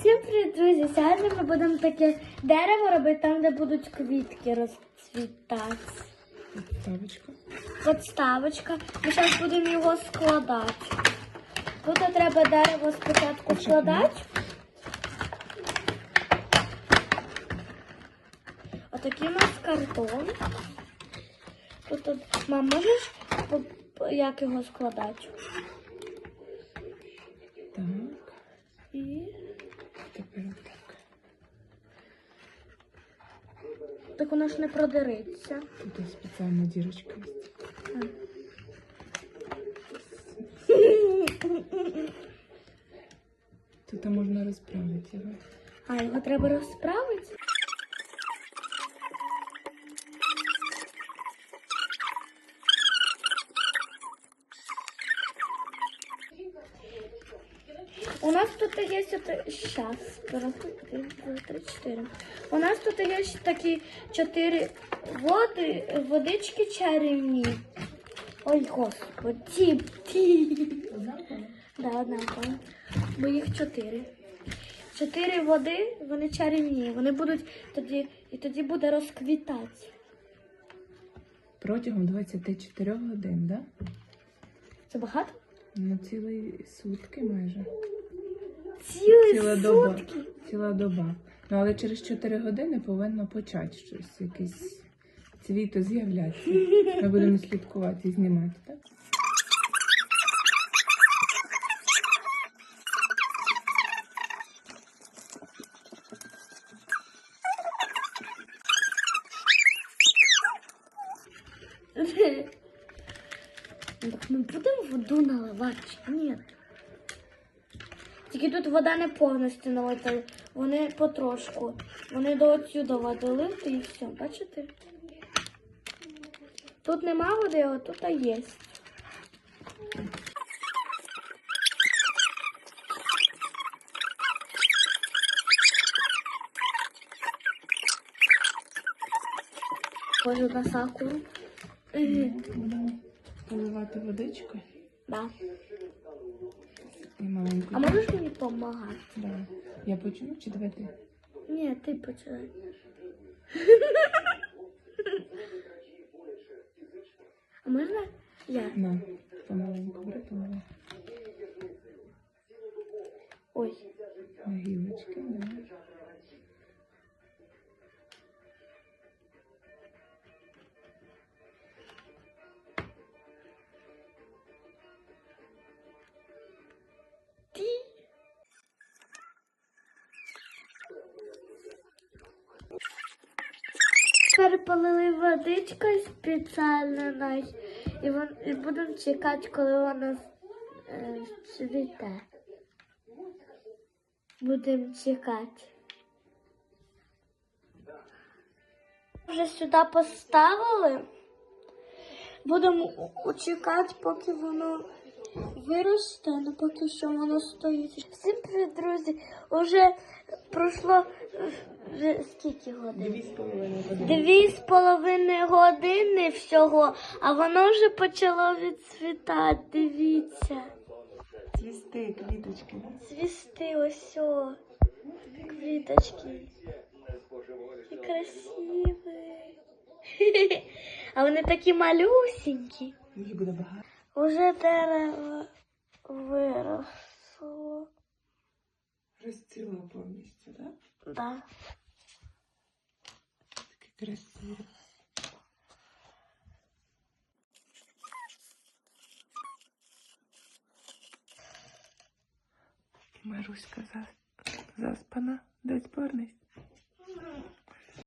Всім привіт, друзі! Сьогодні ми будемо таке дерево робити там, де будуть квітки розцвітати. Ставочка. Подставочка. Ми зараз будемо його складати. Тут треба дерево спочатку складати. Отакий у нас картон. Тут, мам, можеш як його складати? Так. І Тепер так. Так воно ж не продериться. Тут спеціальна дірочка. Тут можна розправити його. А його треба розправити? У нас тут є щас, раз, два, три, чотири. У нас тут є ще такі чотири води, водички чарівні. Ой, господи. Да, однаково. Бо їх чотири. Чотири води, вони чарівні. Вони будуть тоді, і тоді буде розквітати. Протягом 24 годин, да? Це багато? На цілий сутки майже. Цілий Ціла доба. сутки. Ціла доба. Ну, але через 4 години повинно почати щось, якийсь цвіто з'являтися. Ми будемо слідкувати і знімати, так? Ну, ми будемо воду наливати чи ні? Тільки тут вода не повністю налита, вони потрошку. Вони до отсюда води лити і все, бачите? Тут нема води, а тут є. Схожу на сакуру. Поливати водичкою Да. і маленьку. А можеш мені допомагати? Да. Я почну чи давай ти? Ні, ти починай. А можна я? На, помаленьку, бери помаленьку. Ой. На да. Полили водичкою спеціально нас. І, вон, і будемо чекати, коли вона е, цвіте. Будемо чекати. Вже сюди поставили. Будемо чекати, поки воно виросте, але поки що воно стоїть. Всім привіт, друзі! Уже пройшло вже скільки годин? Дві з половиною години. Дві з половиною години всього, а воно вже почало відцвітати. Дивіться. Цвісти, квіточки. Цвісти ось о, квіточки. І красиві. А вони такі малюсенькі. Їх буде багато. Уже дерево виросло. Розцвіло повністю, так? Да? Да. Таке красиве. Маруська заспана. Десь повернись.